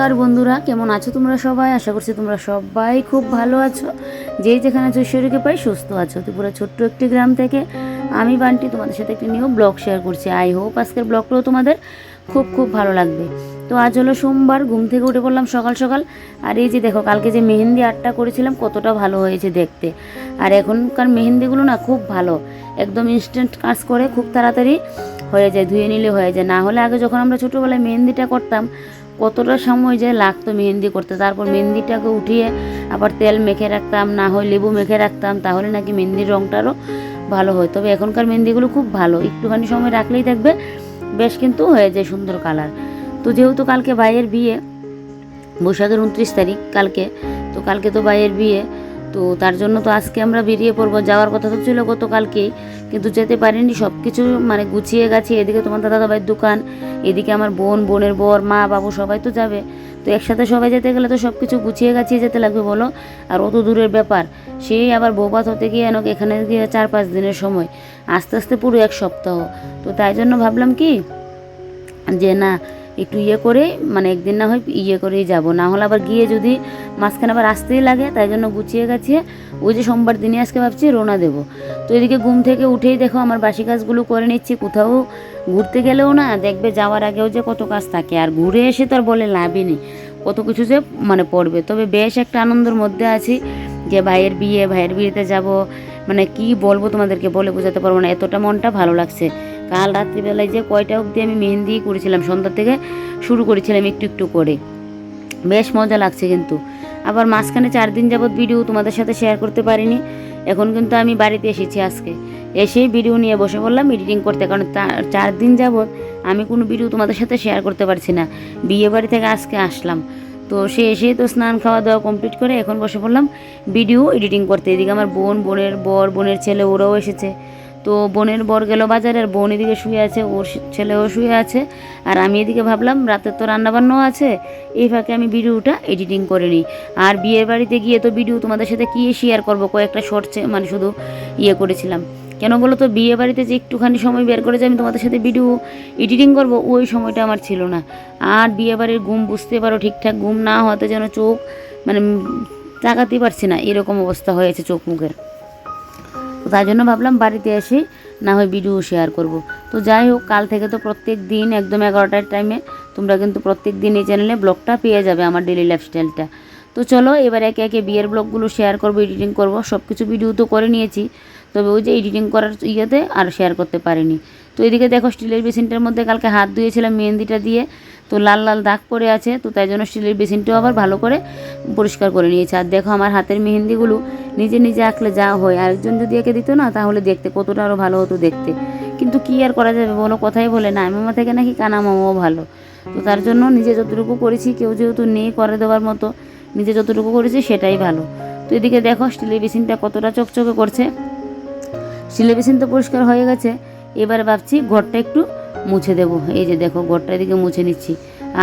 নমস্কার বন্ধুরা, কেমন আছো তোমরা সবাই? আশা করছি তোমরা সবাই খুব ভালো আছো। যেই যেখানে আছো ঈশ্বরীকে পাই সুস্থ আছো। ত্রিপুরা ছোট্ট একটি গ্রাম থেকে আমি বান্টি, তোমাদের সাথে একটি নিউ ব্লগ শেয়ার করছি। আই হোপ আজকের ব্লগটাও তোমাদের খুব খুব ভালো লাগবে। তো আজ হলো সোমবার, ঘুম থেকে উঠে পড়লাম সকাল সকাল। আর এই যে দেখো, কালকে যে মেহেন্দি আর্টটা করেছিলাম, কতটা ভালো হয়েছে দেখতে। আর এখনকার মেহেন্দিগুলো না খুব ভালো। একদম ইনস্ট্যান্ট কাজ করে খুব তাড়াতাড়ি হয়ে যায়, ধুয়ে নিলে হয়ে যায়। না হলে আগে যখন আমরা ছোটোবেলায় মেহেন্দিটা করতাম কতটা সময় যে লাগতো মেহেন্দি করতে। তারপর মেহেন্দিটাকে উঠিয়ে আবার তেল মেখে রাখতাম, না হয় লেবু মেখে রাখতাম, তাহলে নাকি মেহেন্দির রঙটারও ভালো হয়। তবে এখনকার মেহেন্দিগুলো খুব ভালো। একটুখানি সময় রাখলেই দেখবে বেশ কিন্তু হয়ে যায় সুন্দর কালার। তো যেহেতু কালকে ভাইয়ের বিয়ে, বৈশাখের উনত্রিশ তারিখ কালকে, তো কালকে তো ভাইয়ের বিয়ে তো তার জন্য তো আজকে আমরা বেরিয়ে পড়ব। যাওয়ার কথা তো ছিল গতকালকেই কিন্তু যেতে পারিনি। সব কিছু মানে গুছিয়ে গেছি। এদিকে তোমার দাদা ভাইয়ের দোকান, এদিকে আমার বোন, বোনের বর, মা, বাবু সবাই তো যাবে। তো একসাথে সবাই যেতে গেলে তো সব কিছু গুছিয়ে গাছিয়ে যেতে লাগবে বলো। আর অত দূরের ব্যাপার সেই আবার বৌবাত হতে গিয়ে এনক এখানে গিয়ে চার পাঁচ দিনের সময়, আস্তে আস্তে পুরো এক সপ্তাহ। তো তাই জন্য ভাবলাম কি, যে না একটু ইয়ে করে মানে একদিন না হয় ইয়ে করেই যাব। না হলে আবার গিয়ে যদি মাঝখানে আবার আসতেই লাগে, তাই জন্য গুছিয়ে গাছিয়ে ওই যে সোমবার দিনে আজকে ভাবছি রোনা দেব। তো এদিকে ঘুম থেকে উঠেই দেখো আমার বাসি কাজগুলো করে নিচ্ছি, কোথাও ঘুরতে গেলেও না দেখবে যাওয়ার আগেও যে কত কাজ থাকে। আর ঘুরে এসে তো আর বলে লাভই নেই, কত কিছু যে মানে পড়বে। তবে বেশ একটা আনন্দের মধ্যে আছি যে ভাইয়ের বিয়ে, ভাইয়ের বিয়েতে যাব। মানে কি বলব তোমাদেরকে বলে বোঝাতে পারব না, এতটা মনটা ভালো লাগছে। কাল রাত্রিবেলায় যে কয়টা অবধি আমি মেহেন্দি করেছিলাম, সন্ধ্যা থেকে শুরু করেছিলাম একটু একটু করে। বেশ মজা লাগছে কিন্তু। আবার মাঝখানে চার দিন যাবৎ ভিডিও তোমাদের সাথে শেয়ার করতে পারিনি। এখন কিন্তু আমি বাড়িতে এসেছি আজকে। এসেই ভিডিও নিয়ে বসে বললাম এডিটিং করতে। কারণ চার দিন যাবৎ আমি কোনো ভিডিও তোমাদের সাথে শেয়ার করতে পারছি না। বিয়ে বাড়ি থেকে আজকে আসলাম। তো সে এসে তো স্নান খাওয়া দাওয়া কমপ্লিট করে এখন বসে পড়লাম ভিডিও এডিটিং করতে। এদিকে আমার বোন, বোনের বর, বোনের ছেলে, ওরাও এসেছে। তো বোনের বর গেল বাজারে আর বোন এদিকে শুয়ে আছে ওর ছেলেও শুয়ে আছে। আর আমি এদিকে ভাবলাম রাতে তো রান্নাবান্নাও আছে এই ফাঁকে আমি ভিডিওটা এডিটিং করে নিই। আর বিয়ের বাড়িতে গিয়ে তো ভিডিও তোমাদের সাথে কী শেয়ার করব কয়েকটা শর্টসে মানে শুধু ইয়ে করেছিলাম। কেন বলো তো বিয়ে বাড়িতে যে একটুখানি সময় বের করে যে আমি তোমাদের সাথে ভিডিও এডিটিং করব ওই সময়টা আমার ছিল না। আর বিয়ে বাড়ির ঘুম বুঝতে পারো ঠিকঠাক ঘুম না হতে যেন চোখ মানে উম, তাকাতে পারছি না এরকম অবস্থা হয়েছে চোখ মুখের। তাই জন্য ভাবলাম বাড়িতে এসে না হয় ভিডিও শেয়ার করব। তো যাই হোক, কাল থেকে তো প্রত্যেক দিন একদম এগারোটার টাইমে তোমরা কিন্তু প্রত্যেক দিন এই চ্যানেলে ব্লগটা পেয়ে যাবে আমার ডেলি লাইফস্টাইলটা তো চলো, এবার একে একে বিয়ের ব্লগগুলো শেয়ার করব এডিটিং করব সব কিছু ভিডিও তো করে নিয়েছি। তবে ওই যে এডিটিং করার ইয়েতে আর শেয়ার করতে পারিনি। তো এদিকে দেখো, স্টিলের বেসিনটার মধ্যে কালকে হাত ধুয়েছিলাম মেহেন্দিটা দিয়ে। তো লাল লাল দাগ পড়ে আছে, তো তাই জন্য স্টিলের বেসিনটাও আবার ভালো করে পরিষ্কার করে নিয়েছে। আর দেখো, আমার হাতের মেহেন্দিগুলো নিজে নিজে আঁকলে যা হয়। আরেকজন যদি এঁকে দিত না, তাহলে দেখতে কতটা আরও ভালো হতো দেখতে। কিন্তু কি আর করা যাবে, বলো, কথাই বলে না। মামা থেকে নাকি কানা মামাও ভালো। তো তার জন্য নিজে যতটুকু করেছি, কেউ যেহেতু নেই করে দেওয়ার মতো নিজে যতটুকু করেছি সেটাই ভালো। তো এদিকে দেখো, স্টিলের বেসিনটা কতটা চকচকে করছে। স্টিলের বেসিন তো পরিষ্কার হয়ে গেছে। এবার ভাবছি ঘরটা একটু মুছে দেবো। এই যে দেখো, ঘরটা এদিকে মুছে নিচ্ছি।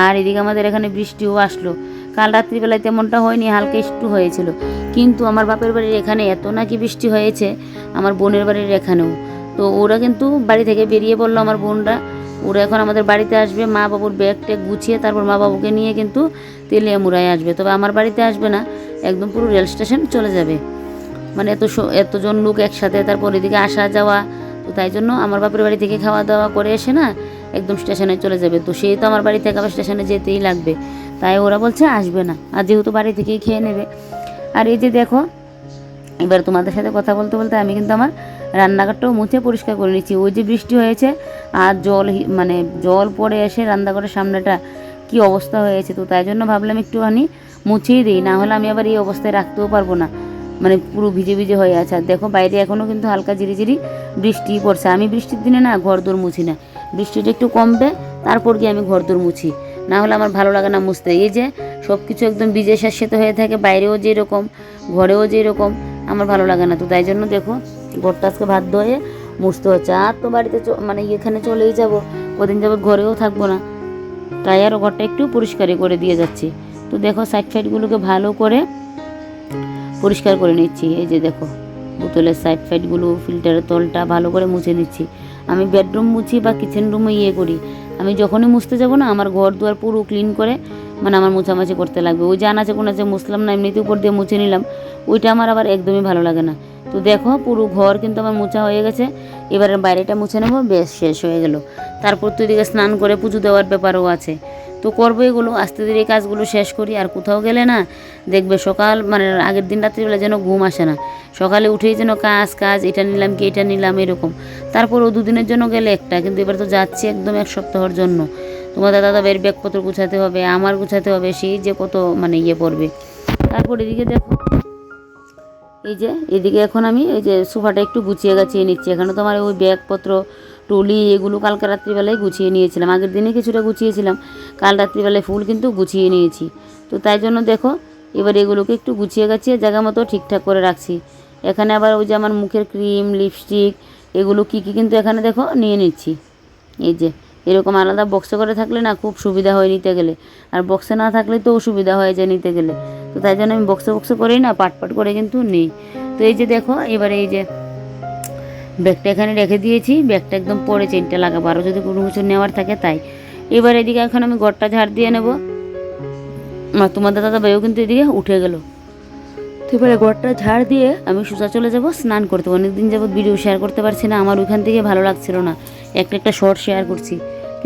আর এদিকে আমাদের এখানে বৃষ্টিও আসলো। কাল রাত্রিবেলায় তেমনটা হয়নি, হালকা একটু হয়েছিল। কিন্তু আমার বাপের বাড়ির এখানে এত নাকি বৃষ্টি হয়েছে, আমার বোনের বাড়ির এখানেও। তো ওরা কিন্তু বাড়ি থেকে বেরিয়ে পড়ল আমার বোনরা। ওরা এখন আমাদের বাড়িতে আসবে, মা বাবুর ব্যাগ ট্যাগ গুছিয়ে তারপর মা বাবুকে নিয়ে কিন্তু তেলিয়ামুড়ায় আসবে। তবে আমার বাড়িতে আসবে না, একদম পুরো রেল স্টেশন চলে যাবে। মানে এত এতজন লোক একসাথে, তারপর এদিকে আসা যাওয়া, তো তাই জন্য আমার বাপের বাড়ি থেকে খাওয়া দাওয়া করে এসে না একদম স্টেশনে চলে যাবে। তো সেই তো আমার বাড়ি থেকে আবার স্টেশনে যেতেই লাগবে। তাই ওরা বলছে আসবে না, আর যেহেতু বাড়ি থেকেই খেয়ে নেবে। আর এই যে দেখো, এবার তোমাদের সাথে কথা বলতে বলতে আমি কিন্তু আমার রান্নাঘরটাও মুছে পরিষ্কার করে নিচ্ছি। ওই যে বৃষ্টি হয়েছে আর জল মানে জল পড়ে এসে রান্নাঘরের সামনেটা কি অবস্থা হয়েছে তো তাই জন্য ভাবলাম একটুখানি মুছেই দিই। না হলে আমি আবার এই অবস্থায় রাখতেও পারব না। মানে পুরো ভিজে ভিজে হয়ে আছে। আর দেখো বাইরে এখনও কিন্তু হালকা ঝিরিঝিরি বৃষ্টি পড়ছে। আমি বৃষ্টির দিনে না ঘর দৌড় মুছি না। বৃষ্টিটা একটু কমবে, তারপর গিয়ে আমি ঘর দৌড় মুছি। না হলে আমার ভালো লাগে না মুছতে। এই যে সব কিছু একদম ভিজে শাসিত হয়ে থাকে, বাইরেও যেরকম, ঘরেও যেরকম, আমার ভালো লাগে না। তো তাই জন্য দেখো ঘরটা আজকে ভাত ধয়ে মুছতে হচ্ছে। আর তো বাড়িতে মানে এখানে চলেই যাব। কদিন যাবত ঘরেও থাকব না। তাই আরও ঘরটা একটু পরিষ্কারই করে দিয়ে যাচ্ছি। তো দেখো সাইড ফাইডগুলোকে ভালো করে পরিষ্কার করে নিচ্ছি। এই যে দেখো, বোতলের সাইড ফাইডগুলো ফিল্টারের তলটা ভালো করে মুছে নিচ্ছি। আমি বেডরুম মুছি বা কিচেন রুমে ইয়ে করি। আমি যখনই মুছতে যাব না, আমার ঘর দুয়ার পুরো ক্লিন করে মানে আমার মুছামাছি করতে লাগবে। ওই আছে, কোন আছে মুসলাম না এমনিতে উপর দিয়ে মুছে নিলাম। ওইটা আমার আবার একদমই ভালো লাগে না। তো দেখো, পুরো ঘর কিন্তু আমার মোছা হয়ে গেছে। এবারে বাইরেটা মুছে নেব, বেশ, শেষ হয়ে গেল। তারপর তো এদিকে স্নান করে পুজো দেওয়ার ব্যাপারও আছে। তো করব এগুলো, আস্তে ধীরে এই কাজগুলো শেষ করি, আর কোথাও গেলে না দেখবে সকাল মানে আগের দিন রাত্রিবেলা যেন ঘুম আসে না। সকালে উঠেই যেন কাজ কাজ, এটা নিলাম কি, এটা নিলাম, এরকম। তারপর ও দুদিনের জন্য গেলে একটা, কিন্তু এবার তো যাচ্ছি একদম এক সপ্তাহর জন্য। তোমাদের দাদা ভাইয়ের ব্যাগপত্র গুছাতে হবে, আমার গুছাতে হবে সেই যে কত মানে ইয়ে পড়বে। তারপর এদিকে দেখো, এই যে, এদিকে এখন আমি এই যে সোফাটা একটু গুছিয়ে গাছিয়ে নিচ্ছি। এখানে তো আমার ওই ব্যাগপত্র, টলি এগুলো কালকে রাত্রিবেলায় গুছিয়ে নিয়েছিলাম। আগের দিনে কিছুটা গুছিয়েছিলাম, কাল রাত্রিবেলায় ফুল কিন্তু গুছিয়ে নিয়েছি। তো তাই জন্য দেখো, এবার এগুলোকে একটু গুছিয়ে গাছিয়ে জায়গা মতো ঠিকঠাক করে রাখছি। এখানে আবার ওই যে আমার মুখের ক্রিম, লিপস্টিক, এগুলো কী কী কিন্তু এখানে দেখো নিয়ে নিচ্ছি। এই যে এরকম আলাদা বক্সে করে থাকলে না খুব সুবিধা হয় নিতে গেলে। আর বক্সে না থাকলে তো অসুবিধা হয়ে যায় নিতে গেলে। তো তাই জন্য আমি বক্সে বক্সে করেই না, পাট পাট করে কিন্তু নেই। তো এই যে দেখো, এবারে এই যে ব্যাগটা এখানে রেখে দিয়েছি। ব্যাগটা একদম পরে চেনটা লাগাবো। আরও যদি কোনো কিছু নেওয়ার থাকে তাই। এবার এদিকে এখন আমি ঘরটা ঝাড় দিয়ে নেব। আর তোমাদের দাদা ভাইও কিন্তু এদিকে উঠে গেল। তো এবারে ঘরটা ঝাড় দিয়ে আমি সোজা চলে যাব, স্নান করতে। অনেকদিন যাবত ভিডিও শেয়ার করতে পারছি না। আমার ওইখান থেকে ভালো লাগছিল না। একটা একটা শর্ট শেয়ার করছি।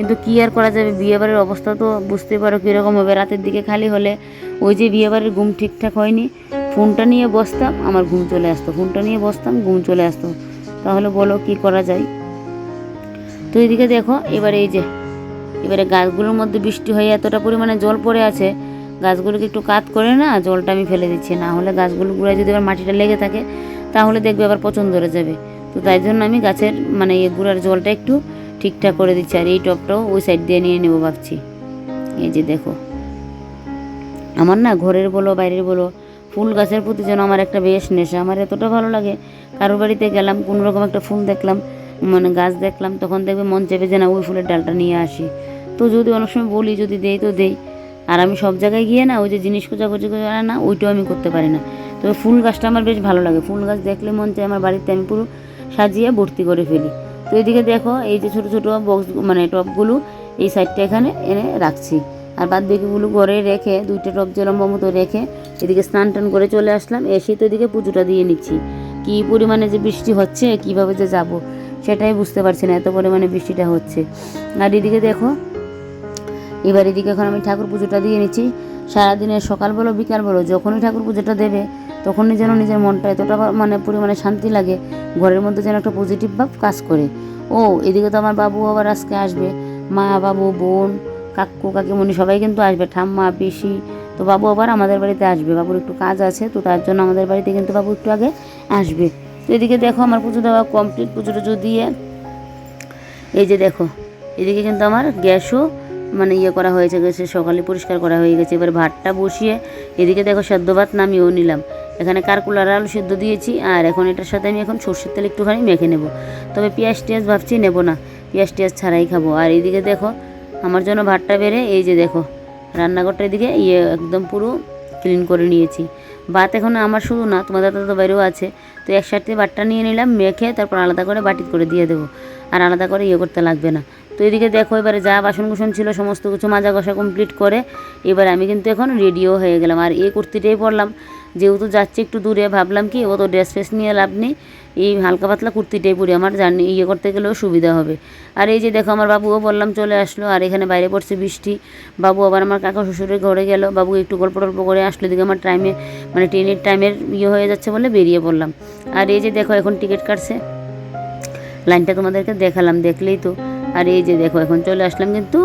কিন্তু কী আর করা যাবে? বিয়েবাড়ির অবস্থা তো বুঝতে পারো কীরকম হবে। রাতের দিকে খালি হলে ওই যে বিয়েবাড়ির ঘুম ঠিকঠাক হয়নি, ফোনটা নিয়ে বসতাম, আমার ঘুম চলে আসতো। ফোনটা নিয়ে বসতাম, ঘুম চলে আসতো। তাহলে বলো কি করা যায়? তো এদিকে দেখো, এবারে এই যে, এবারে গাছগুলোর মধ্যে বৃষ্টি হয়ে এতটা পরিমাণে জল পড়ে আছে, গাছগুলোকে একটু কাত করে না, জলটা আমি ফেলে দিচ্ছি। না হলে গাছগুলো গুঁড়ায় যদি আবার মাটিটা লেগে থাকে, তাহলে দেখবে আবার পছন্দ ধরে যাবে। তো তাই জন্য আমি গাছের মানে এই গুঁড়ার জলটা একটু ঠিকঠাক করে দিচ্ছি আর এই টপটাও ওই সাইড দিয়ে নিয়ে নেব ভাবছি। এই যে দেখো। আমার না ঘরের বলো, বাইরের বলো, ফুল গাছের প্রতি যেন আমার একটা বেশ নেশা। আমার এতটা ভালো লাগে। কারোর বাড়িতে গেলাম, কোনো রকম একটা ফুল দেখলাম মানে গাছ দেখলাম, তখন দেখবে মন চেপে যে না, ওই ফুলের ডালটা নিয়ে আসি। তো যদি অনেক সময় বলি, যদি দেই তো দেই। আর আমি সব জায়গায় গিয়ে না, ওই যে জিনিস খোঁজাখুঁজি করে না, ওইটাও আমি করতে পারি না। তবে ফুল গাছটা আমার বেশ ভালো লাগে। ফুল গাছ দেখলে মন চায় আমার বাড়িতে আমি পুরো সাজিয়ে ভর্তি করে ফেলি। তো এদিকে দেখো, এই যে ছোটো ছোটো বক্স মানে টপগুলো এই সাইডটা এখানে এনে রাখছি। আর বাদ বাকিগুলো ঘরে রেখে, দুইটা টপ যে লম্বা মতো রেখে এদিকে স্নান টান করে চলে আসলাম। এসে তো এদিকে পুজোটা দিয়ে নিচ্ছি। কী পরিমাণে যে বৃষ্টি হচ্ছে, কীভাবে যে যাব, সেটাই বুঝতে পারছি না, এত পরিমাণে বৃষ্টিটা হচ্ছে। আর এদিকে দেখো, এবার এদিকে এখন আমি ঠাকুর পুজোটা দিয়ে নিচ্ছি। সারাদিনের সকাল বলো বিকাল বলো যখনই ঠাকুর পুজোটা দেবে তখনই যেন নিজের মনটা এতটা মানে পরিমাণে শান্তি লাগে, ঘরের মধ্যে যেন একটা পজিটিভ ভাব কাজ করে। ও, এদিকে তো আমার বাবু আবার আজকে আসবে। মা, বাবু, বোন, কাকু, কাকিমণি সবাই কিন্তু আসবে। ঠাম্মা, পিসি, তো বাবু আবার আমাদের বাড়িতে আসবে। বাবুর একটু কাজ আছে, তো তার জন্য আমাদের বাড়িতে কিন্তু বাবু একটু আগে আসবে। তো এদিকে দেখো আমার পুজো দেওয়া কমপ্লিট পুজো টুজো দিয়ে, এই যে দেখো, এদিকে কিন্তু আমার গ্যাসও মানে ইয়ে করা হয়েছে গেছে, সকালে পরিষ্কার করা হয়ে গেছে। এবার ভাতটা বসিয়ে এদিকে দেখো সেদ্ধ ভাত নামিয়েও নিলাম। এখানে কারকুলার আলু সেদ্ধ দিয়েছি, আর এখন এটার সাথে আমি এখন সর্ষের তেল একটুখানি মেখে নেব। তবে পেঁয়াজ টিয়াজ ভাবছি নেব না, পেঁয়াজ টিয়াজ ছাড়াই খাব। আর এইদিকে দেখো, আমার জন্য ভাতটা বেড়ে, এই যে দেখো, রান্নাঘরটা এদিকে ইয়ে একদম পুরো ক্লিন করে নিয়েছি। ভাত এখন আমার শুধু না, তোমাদের তো বাইরেও আছে, তো একসাথে ভাতটা নিয়ে নিলাম, মেখে তারপর আলাদা করে বাটি করে দিয়ে দেবো, আর আলাদা করে ইয়ে করতে লাগবে না। তো এদিকে দেখো, এবারে যা বাসন কুসন ছিল, সমস্ত কিছু মাজা কষা কমপ্লিট করে, এবার আমি কিন্তু এখন রেডিও হয়ে গেলাম। আর এই কুর্তিটাই পরলাম যেহেতু যাচ্ছি একটু দূরে, ভাবলাম কি, ও তো ড্রেস ফ্রেস নিয়ে লাভ নেই। এই হালকা পাতলা কুর্তিটাই পরি, আমার জার্নি ইয়ে করতে গেলেও সুবিধা হবে। আর এই যে দেখো, আমার বাবুও বললাম চলে আসলো, আর এখানে বাইরে পড়ছে বৃষ্টি। বাবু আবার আমার কাকা শ্বশুরের ঘরে গেল, বাবু একটু গল্প টল্প করে আসলো দিকে আমার টাইমে মানে ট্রেনের টাইমের ইয়ে হয়ে যাচ্ছে বলে বেরিয়ে পড়লাম। আর এই যে দেখো, এখন টিকিট কাটছে। লাইনটা তোমাদেরকে দেখালাম, দেখলেই তো। আর এই যে দেখো, এখন চলে আসলাম কিন্তু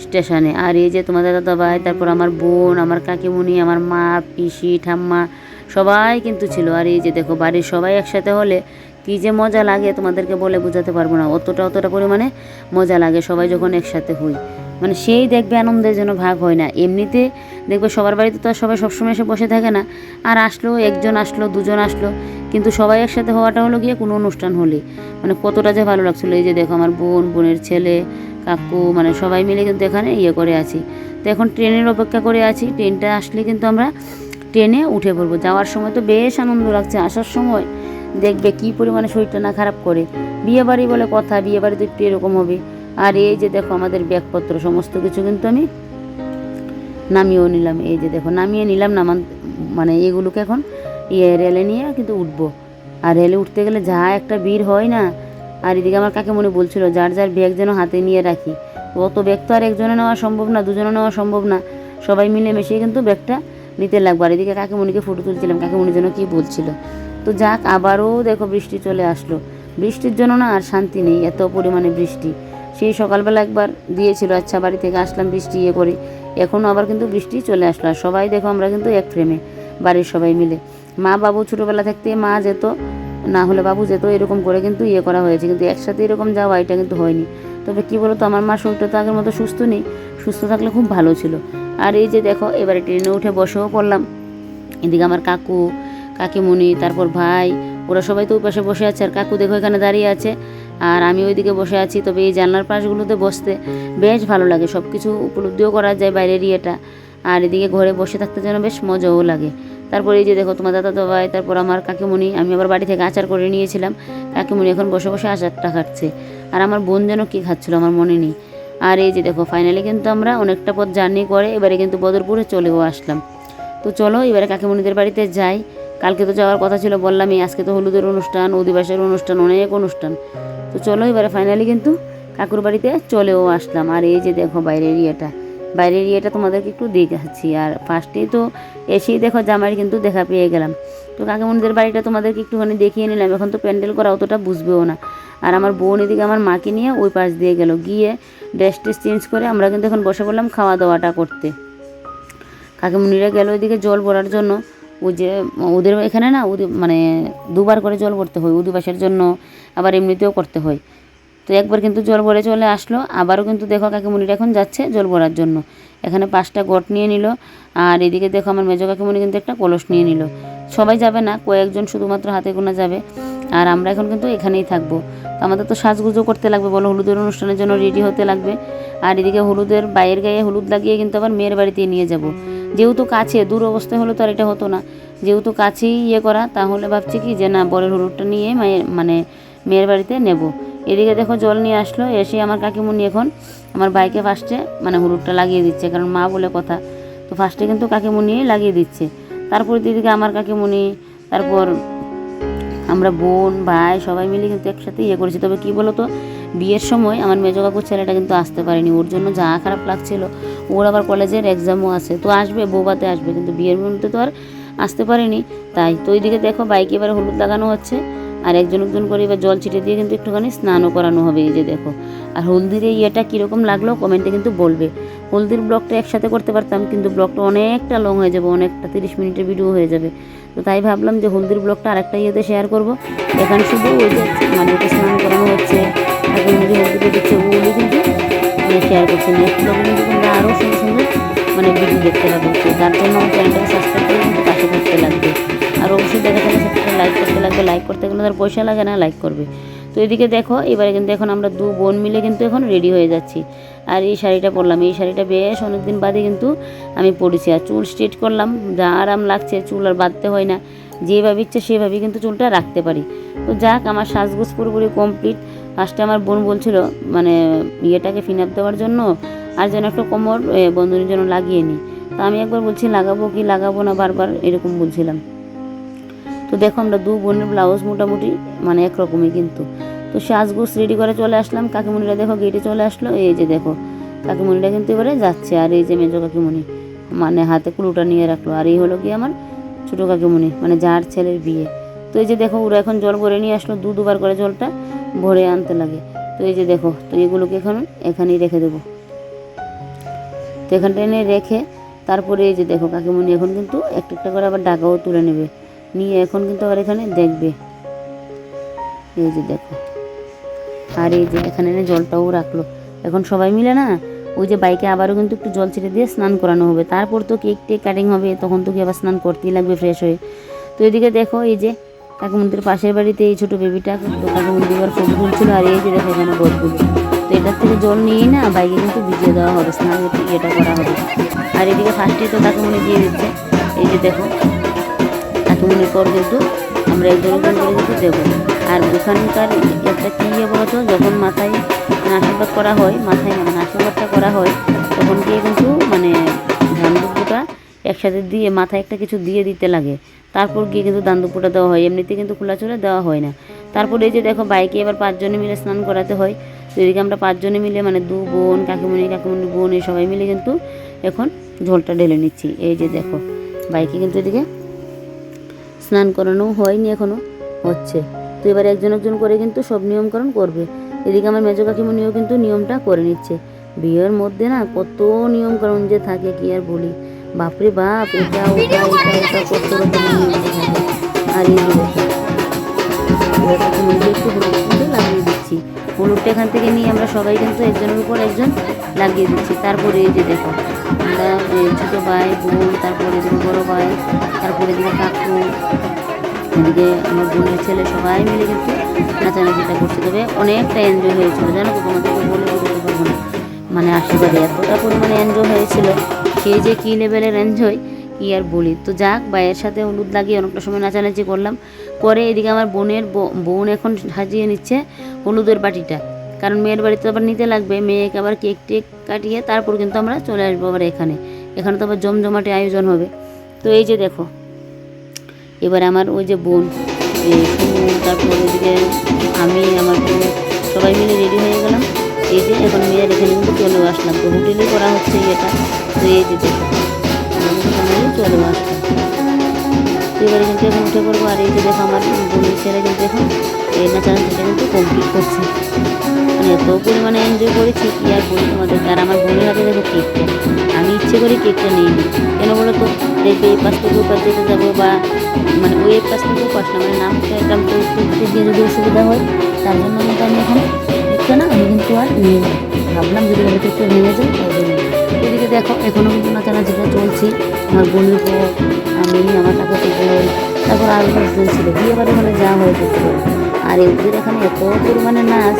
স্টেশনে। আর এই যে তোমাদের দাদা ভাই তারপর আমার বোন, আমার কাকিমণি, আমার মা, পিসি, ঠাম্মা, সবাই কিন্তু ছিল। আর এই যে দেখো, বাড়ির সবাই একসাথে হলে কী যে মজা লাগে, তোমাদেরকে বলে বোঝাতে পারব না। অতটা অতটা পরিমাণে মজা লাগে সবাই যখন একসাথে হই। মানে সেই দেখবে আনন্দের জন্য ভাগ হয় না। এমনিতে দেখবে সবার বাড়িতে তো আর সবাই সবসময় এসে বসে থাকে না। আর আসলো, একজন আসলো, দুজন আসলো, কিন্তু সবাই একসাথে হওয়াটা হলো গিয়ে কোনো অনুষ্ঠান হলে। মানে কতটা যে ভালো লাগছিল। এই যে দেখো, আমার বোন, বোনের ছেলে কাকু মানে সবাই মিলে কিন্তু এখানে ইয়ে করে আছি। তো এখন ট্রেনের অপেক্ষা করে আছি। ট্রেনটা আসলে কিন্তু আমরা ট্রেনে উঠে পড়ব। যাওয়ার সময় তো বেশ আনন্দ লাগছে। আসার সময় দেখবে কি পরিমাণে শরীরটা না খারাপ করে। বিয়ে বাড়ি বলে কথা বিয়ে বাড়ি তো একটু এরকম হবে। আর এই যে দেখো আমাদের ব্যাগপত্র, সমস্ত কিছু কিন্তু আমি নামিয়েও নিলাম। এই যে দেখো, নামিয়ে নিলাম, নামান মানে এগুলোকে এখন ইয়ে রেলে নিয়ে কিন্তু উঠবো। আর রেলে উঠতে গেলে যা একটা ভিড় হয় না আর এদিকে আমার কাকে মনে বলছিল, যার যার ব্যাগ যেন হাতে নিয়ে রাখি। অত ব্যাগ তো আর একজনে নেওয়া সম্ভব না, দুজনে নেওয়া সম্ভব না। সবাই মিলে মিশিয়ে কিন্তু ব্যাগটা নিতে লাগবে। আর এদিকে কাকিমণিকে ফটো তুলছিলাম, কাকিমণি যেন কী বলছিল। তো যাক, আবারও দেখো বৃষ্টি চলে আসলো। বৃষ্টির জন্য না আর শান্তি নেই, এত পরিমাণে বৃষ্টি। সেই সকালবেলা একবার দিয়েছিল আচ্ছা বাড়ি থেকে আসলাম বৃষ্টি ইয়ে করে। এখনও আবার কিন্তু বৃষ্টি চলে আসলো। আর সবাই দেখো আমরা কিন্তু এক ফ্রেমে বাড়ির সবাই মিলে। মা বাবু ছোটোবেলা থাকতে মা যেত না হলে বাবু যেত এরকম করে কিন্তু ইয়ে করা হয়েছে, কিন্তু একসাথে এরকম যাওয়া এটা কিন্তু হয়নি। তবে কী বলো তো আমার মা শরীরটা তো আগের মতো সুস্থ নেই, সুস্থ থাকলে খুব ভালো ছিল। আর এই যে দেখো, এবারে ট্রেনে উঠে বসেও পড়লাম। এদিকে আমার কাকু, কাকিমণি, তারপর ভাই, ওরা সবাই তো ওই পাশে বসে আছে, আর কাকু দেখো এখানে দাঁড়িয়ে আছে। আর আমি ওইদিকে বসে আছি, তবে এই জানলার পাশগুলোতে বসতে বেশ ভালো লাগে। সব কিছু উপলব্ধিও করা যায় বাইরের ইয়েটা। আর এদিকে ঘরে বসে থাকতে যেন বেশ মজাও লাগে। তারপর এই যে দেখো তোমার দাদা ভাই, তারপর আমার কাকিমণি, আমি আবার বাড়ি থেকে আচার করে নিয়েছিলাম। কাকিমণি এখন বসে বসে আচারটা খাচ্ছে। আর আমার বোন যেন কী খাচ্ছিল আমার মনে নেই। আর এই যে দেখো ফাইনালি কিন্তু আমরা অনেকটা পথ জার্নি করে, এবারে কিন্তু বদরপুরে চলেও আসলাম। তো চলো, এবারে কাকিমণিদের বাড়িতে যাই। কালকে তো যাওয়ার কথা ছিল বললামই আজকে তো হলুদের অনুষ্ঠান, অধিবাসের অনুষ্ঠান, অনেক অনুষ্ঠান। তো চলো, এবারে ফাইনালি কিন্তু কাকুর বাড়িতে চলেও আসলাম। আর এই যে দেখো বাইরের ইয়েটা। বাইরের ইয়েটা তোমাদেরকে একটু দেখাচ্ছি। আর ফার্স্টেই তো এসেই দেখো জামাই কিন্তু দেখা পেয়ে গেলাম। তো কাকিমণিদের বাড়িটা তোমাদেরকে একটুখানি দেখিয়ে নিলাম। এখন তো প্যান্ডেল করা অতটা বুঝবেও না। আর আমার বোন এদিকে আমার মাকে নিয়ে ওই পাশ দিয়ে গেল। গিয়ে ড্রেস টেস চেঞ্জ করে আমরা কিন্তু এখন বসে পড়লাম খাওয়া দাওয়াটা করতে। কাকিমুনিরা গেল ওইদিকে জল ভরার জন্য। ওই যে ওদের এখানে না, ওদের মানে দুবার করে জল ভরতে হয়। উদুবাসের জন্য আবার এমনিতেও করতে হয়। তো একবার কিন্তু জল ভরে চলে আসলো। আবারও কিন্তু দেখো কাকিমুনিরা এখন যাচ্ছে জল ভরার জন্য। এখানে পাঁচটা গট নিয়ে নিল। আর এদিকে দেখো আমার মেজো কাকিমুনি কিন্তু একটা কলস নিয়ে নিল। সবাই যাবে না, কয়েকজন শুধুমাত্র হাতে গোনা যাবে। আর আমরা এখন কিন্তু এখানেই থাকব। তো আমাদের তো সাজগুজো করতে লাগবে, বলো হলুদের অনুষ্ঠানের জন্য রেডি হতে লাগবে। আর এদিকে হলুদের বাইয়ের গায়ে হলুদ লাগিয়ে কিন্তু আবার মেয়ের বাড়িতে নিয়ে যাব। যেহেতু কাছে, দূর অবস্থায় হলে তো আর এটা হতো না। যেহেতু কাছেই ইয়ে করা, তাহলে ভাবছি কি যে না, বরের হলুদটা নিয়ে মায়ের মানে মেয়ের বাড়িতে নেব। এদিকে দেখো জল নিয়ে আসলো, এসে আমার কাকিমুনি এখন আমার বাইকে ফার্স্টে মানে হলুদটা লাগিয়ে দিচ্ছে, কারণ মা বলে কথা। তো ফার্স্টে কিন্তু কাকিমুনি লাগিয়ে দিচ্ছে। তারপর দিদিকে আমার কাকিমুনি, তারপর আমরা বোন, ভাই সবাই মিলে কিন্তু একসাথে ইয়ে করেছি। তবে কী বলো তো বিয়ের সময় আমার মেজো কাকুর ছেলেটা কিন্তু আসতে পারেনি। ওর জন্য যা খারাপ লাগছিল, ওর আবার কলেজের এক্সামও আছে। তো আসবে বৌবাতে আসবে, কিন্তু বিয়ের মধ্যে তো আর আসতে পারেনি। তাই তো ওইদিকে দেখো বাইকে এবারে হলুদ লাগানো হচ্ছে। আর একজন একজন করে এবার জল ছিটে দিয়ে কিন্তু একটুখানি স্নানও করানো হবে, এই যে দেখো। আর হলদির এই ইয়েটা কীরকম লাগল কমেন্টে কিন্তু বলবে। হলদির ব্লগটা একসাথে করতে পারতাম, কিন্তু ব্লগটা অনেকটা লং হয়ে যাবে, অনেকটা তিরিশ মিনিটের ভিডিও হয়ে যাবে। তো তাই ভাবলাম যে হলদির ব্লগটা আরেকটা ইয়েতে শেয়ার করব। এখানে শুধু ওই মানে স্নান করানো হচ্ছে এখন হলদিতে দিচ্ছে ওগুলো কিন্তু শেয়ার করছি। নেক্সট ব্লগে কিন্তু তোমরা আরও সুন্দর সুন্দর মানে ভিডিও দেখতে তো তার জন্য আমার চ্যানেলটাকে সাবস্ক্রাইব করে কিন্তু পাশে করতে লাগবে। আর অবশ্যই দেখা যাবে সেটা লাইক করতে লাগবে লাইক করতে গেলে তার পয়সা লাগে না লাইক করবে। তো এদিকে দেখো, এবারে কিন্তু এখন আমরা দু বোন মিলে কিন্তু এখন রেডি হয়ে যাচ্ছি। আর এই শাড়িটা পরলাম। এই শাড়িটা বেশ অনেকদিন বাদে কিন্তু আমি পরেছি। আর চুল স্ট্রেট করলাম, যা আরাম লাগছে, চুল আর বাঁধতে হয় না। যেভাবে ইচ্ছে সেভাবেই কিন্তু চুলটা রাখতে পারি। তো যাক, আমার সাজগোজ পুরোপুরি কমপ্লিট ফার্স্টে আমার বোন বলছিল মানে ইয়েটাকে ফিন আপ দেওয়ার জন্য, আর যেন একটা কোমর বন্ধনীর জন্য লাগিয়ে নিই তো আমি একবার বলছি, লাগাবো কি লাগাবো না? বারবার এরকম বলছিলাম। তো দেখো আমরা দু বোনের ব্লাউজ মোটামুটি মানে একরকমই কিন্তু। তো সাজগোজ রেডি করে চলে আসলাম। কাকিমণিরা দেখো গেটে চলে আসলো। এই যে দেখো, কাকিমণিরা কিন্তু এবারে যাচ্ছে। আর এই যে মেজো কাকিমণি মানে হাতে কুলুটা নিয়ে রাখল। আর এই হলো কি আমার ছোটো কাকিমণি মানে যার ছেলের বিয়ে। তো এই যে দেখো, ওরা এখন জল ভরে নিয়ে আসলো, দু দুবার করে জলটা ভরে আনতে লাগে। তো এই যে দেখো, তো এগুলোকে এখন এখানেই রেখে দেবো। তো এখানটা এনে রেখে তারপরে এই যে দেখো, কাকিমণি এখন কিন্তু একটা একটা করে আবার ডাকাও তুলে নেবে। নিয়ে এখন কিন্তু আবার এখানে দেখবে। এই যে দেখো। আর এই যে এখানে এনে জলটাও রাখল। এখন সবাই মিলে না, ওই যে বাইকে আবারও কিন্তু একটু জল ছেড়ে দিয়ে স্নান করানো হবে। তারপর তো কেক টেক কাটিং হবে, তখন তো কি আবার স্নান করতেই লাগবে ফ্রেশ হয়ে। তো এদিকে দেখো, এই যে কাকিমন্দির পাশের বাড়িতে এই ছোটো বেবিটা তো কাকিমন্দির এবার ফটো তুলছিল আর এই যে দেখো এখানে বদগুলো তো এটার থেকে জল নিয়ে না বাইকে কিন্তু ভিজিয়ে দেওয়া হবে, স্নান এটা করা হবে। আর এদিকে ফার্স্টে তো কাকিমণি দিয়ে দিচ্ছে। এই যে দেখো কাকিমণির পর কিন্তু আমরা একজন একজন করে কিন্তু দেবো আর ওখানকার একটা কী বলতো, যখন মাথায় মানে আশীর্বাদ করা হয়, মাথায় মানে আশীর্বাদটা করা হয় একসাথে দিয়ে মাথায় একটা কিছু দিয়ে দিতে লাগে। তারপর গিয়ে কিন্তু দান দুপুরটা দেওয়া হয়। এমনিতে কিন্তু খোলা চলে দেওয়া হয় না। তারপরে এই যে দেখো, বাইকে এবার পাঁচজনে মিলে স্নান করাতে হয়। তো এদিকে আমরা পাঁচজনে মিলে মানে দু বোন, কাকিমণি কাকিমণি বোন, এই সবাই মিলে কিন্তু এখন ঝোলটা ঢেলে নিচ্ছি। এই যে দেখো, বাইকে কিন্তু এদিকে স্নান করানো হয়নি এখনও হচ্ছে। তো এবার একজন একজন করে কিন্তু সব নিয়মকরণ করবে। এদিকে আমার মেজো কাকিমণিও কিন্তু নিয়মটা করে নিচ্ছে। বিয়ের মধ্যে না কত নিয়মকরণ যে থাকে, কি আর বলি। বাপরে বাপ, এটা, ওটা কত আর লাগিয়ে দিচ্ছি। হলুদটা এখান থেকে নিয়ে আমরা সবাই কিন্তু একজনের উপর একজন লাগিয়ে দিচ্ছি। তারপরে এই যে দেখো, আমরা ছোটো ভাই, বোন, তারপরে এদিকে বড়ো ভাই, তারপরে এদিকে কাকু, এদিকে আমার বোনের ছেলে, সবাই মিলে কিন্তু নাচানাচিটা করছে। তবে অনেকটা এনজয় হয়েছিল। জানো তো তোমাদেরকে বলে বোঝাতে পারব না। মানে আশীর্বাদে এতটা পরিমাণে এনজয় হয়েছিল। সেই যে কী লেভেলের এনজয় কি আর বলি। তো যাক, ভাইয়ের সাথে হলুদ লাগিয়ে অনেকটা সময় নাচানাচি করলাম। পরে এদিকে আমার বোনের বোন এখন সাজিয়ে নিচ্ছে হলুদের বাটিটা। কারণ মেয়ের বাড়িতে আবার নিতে লাগবে, মেয়েকে আবার কেক টেক কাটিয়ে তারপর কিন্তু আমরা চলে আসব আবার এখানে। এখানে তো আবার জমজমাটে আয়োজন হবে। তো এই যে দেখো, এবার আমার ওই যে বোন তারপর ওইদিকে আমি, আমার সবাই মিলে রেডি হয়ে গেলাম। এই যে এখন মেয়ের এখানে কিন্তু চলেও আসলাম। তো হোটেলে করা হচ্ছে এটা। তো এই যে দেখো আমরা কিন্তু family চলেও আসলাম তো এবারে কিন্তু এখন উঠে পড়ব, আর এই যে দেখো আমার বোনের ছেলে কিন্তু এখন এই নাচানাচিটা কিন্তু কমপ্লিট করছে। মানে এত পরিমাণে এনজয় করেছি কি আর বলি তোমাদের। আর আমার বোনের হাতে দেখো কেকটা আমি ইচ্ছে করে কেকটা নিইনি। কেন বলো তো? দেখবে এই পাশ থেকে ওপাশ যেতে যাব বা মানে ওই এক পাশ থেকে ওপাশ না মানে নামটা তো করতে গিয়ে যদি অসুবিধা হয়, তার জন্য কিন্তু আমি এখন কেকটা না আমি কিন্তু আর নিয়ে ভাবলাম যদি আমি কেকটা নিয়ে যাই তাই জন্য দেখো এখনও কিন্তু নাচানাচিটা চলছে, আমার বোনের বউ আমি আমার টাকা বোন তারপর আরও দশজন ছিল, বিয়ে বাড়ি হলে যা হয়ে যেতে আর এদের এখানে এত পরিমাণে নাচ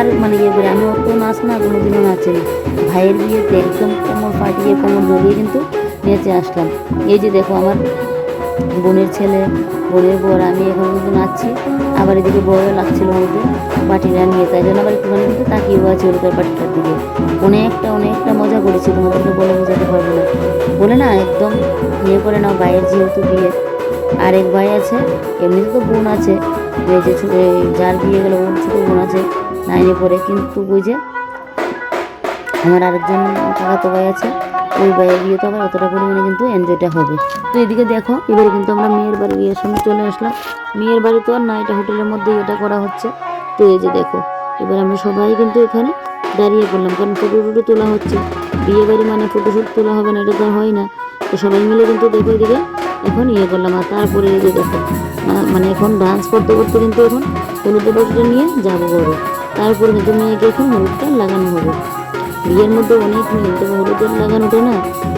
আর মানে ইয়ে করে, আমি অত নাচ না, কোনোদিনও নাচিনি ভাইয়ের বিয়েতে একদম কোমর ফাটিয়ে, কোমর ধরিয়ে কিন্তু নেচে আসলাম। এই যে দেখো আমার বোনের ছেলে, বোনের বর আমি এখন কিন্তু নাচছি। আবার এদিকে বড় লাগছিল আমাদের পাটিরা নিয়ে, তাই জন্য আবার একটুখানি কিন্তু তাকিয়েও আছে ওরকম পাটিটার দিকে। অনেকটা অনেকটা করেছি তোমাদেরকে বলে বোঝাতে পারব না। বলে না, একদম ইয়ে করে নাও, ভাইয়ের যেহেতু বিয়ে। আরেক ভাই আছে, এমনিতে তো বোন আছে। যে ছো- যার বিয়ে গেলো, ওর ছোটো বোন আছে, নাইনে পড়ে। কিন্তু ওই যে আমার আরেকজন কাকাতো ভাই আছে, ওই ভাইয়ের বিয়ে তো আবার অতটা পরিমাণে কিন্তু এনজয়টা হবে। তো এদিকে দেখো, এবারে কিন্তু আমরা মেয়ের বাড়ি বিয়ের সামনে চলে আসলাম। মেয়ের বাড়ি তো আর না, এটা হোটেলের মধ্যে এটা করা হচ্ছে। তো এই যে দেখো, এবার আমরা সবাই কিন্তু এখানে দাঁড়িয়ে পড়লাম, কারণ ফটো টুটো তোলা হচ্ছে। বিয়ে বাড়ি মানে ফটোশ্যুট তোলা হবে না, এটা তো হয় না। তো সবাই মিলে কিন্তু দেখো এদিকে, এখন ইয়ে করলাম, আর তারপরে এই যে দেখো মানে এখন ডান্স করতে করতে কিন্তু এখন হলুদের বাটিটা নিয়ে যাব বড় তারপরে কিন্তু মেয়েকে এখন হলুদটা লাগানো হবে। বিয়ের মধ্যে অনেক নিয়ম তবে হলুদের লাগানোটা না,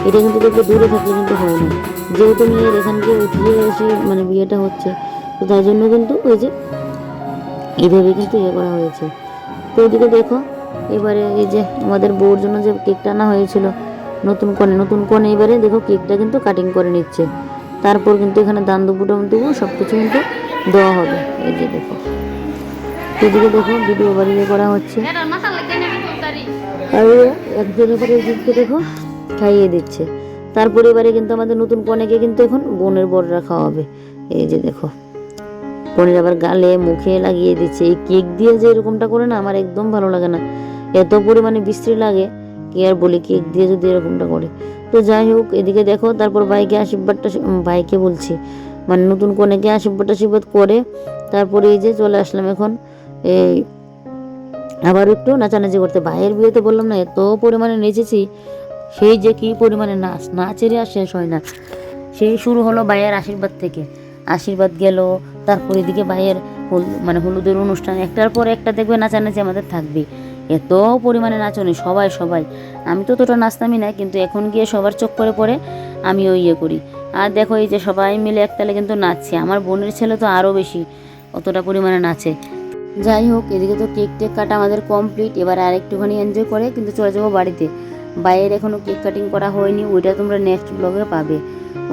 এটা কিন্তু দেখবে দূরে থাকলে কিন্তু হয় না। যেহেতু মেয়ের এখানকে উঠিয়ে এসে মানে বিয়েটা হচ্ছে, তো তার জন্য কিন্তু ওই যে এইভাবে কিন্তু ইয়ে করা হয়েছে। তো ওইদিকে দেখো এবারে এই যে আমাদের বউর জন্য যে কেকটা আনা হয়েছিল নতুন কনে নতুন কনে এবারে দেখো কেকটা কিন্তু কাটিং করে নিচ্ছে। তারপর কিন্তু এখানে দান দুপুটা দেবো সব কিছু কিন্তু দেওয়া হবে। এই যে দেখো। এদিকে দেখো ভিডিও বাড়িয়ে করা হচ্ছে। আর একজনের পরে একজনকে দেখো খাইয়ে দিচ্ছে। তারপরে এবারে কিন্তু আমাদের নতুন কনেকে কিন্তু এখন বোনের বড়রা খাওয়াবে। এই যে দেখো। বোনের আবার গালে, মুখে লাগিয়ে দিচ্ছে। এই কেক দিয়ে যে এরকমটা করে না, আমার একদম ভালো লাগে না। এত পরিমাণে বিশ্রী লাগে, কি আর বলি, কেক দিয়ে যদি এরকমটা করে। তো যাই হোক, এদিকে দেখো, তারপর ভাইকে আশীর্বাদটা ভাইকে বলছি। মানে নতুন কনেকে আশীর্বাদ আশীর্বাদ করে, তারপরে এই যে চলে আসলাম এখন। এই আবার একটু নাচানাচি করতে। ভাইয়ের বিয়েতে বললাম না, এত পরিমাণে নেচেছি, সেই যে কি পরিমাণে নাচ। নাচেরই আর শেষ হয় না। সেই শুরু হলো ভাইয়ের আশীর্বাদ থেকে। আশীর্বাদ গেল, তারপর এদিকে ভাইয়ের মানে হলুদের অনুষ্ঠান, একটার পর একটা দেখবে নাচানাচি আমাদের থাকবে। এত পরিমাণে নাচনি, সবাই সবাই। আমি তো তোটা নাচতামই না, কিন্তু এখন গিয়ে সবার চোখ করে পরে আমিও ইয়ে করি। আর দেখো এই যে সবাই মিলে একতালে কিন্তু নাচছে, আমার বোনের ছেলে তো আরও বেশি অতটা পরিমাণে নাচে। যাই হোক, এদিকে তো কেক টেক কাটা আমাদের কমপ্লিট, এবার আর একটুখানি এনজয় করে কিন্তু চলে যাব বাড়িতে। বাইরের এখনও কেক কাটিং করা হয়নি, ওইটা তোমরা নেক্সট ব্লগে পাবে।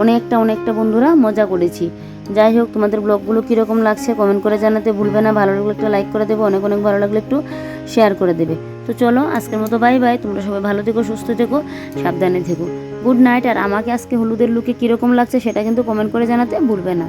অনেকটা অনেকটা বন্ধুরা মজা করেছি। যাই হোক, তোমাদের ব্লগগুলো কীরকম লাগছে কমেন্ট করে জানাতে ভুলবে না। ভালো লাগলে একটু লাইক করে দেবে, অনেক অনেক ভালো লাগলে একটু শেয়ার করে দেবে। তো চলো, আজকের মতো বাই বাই তোমরা সবাই ভালো থেকো, সুস্থ থেকো, সাবধানে থেকো। গুড নাইট আর আমাকে আজকে হলুদের লুকে কীরকম লাগছে সেটা কিন্তু কমেন্ট করে জানাতে ভুলবে না।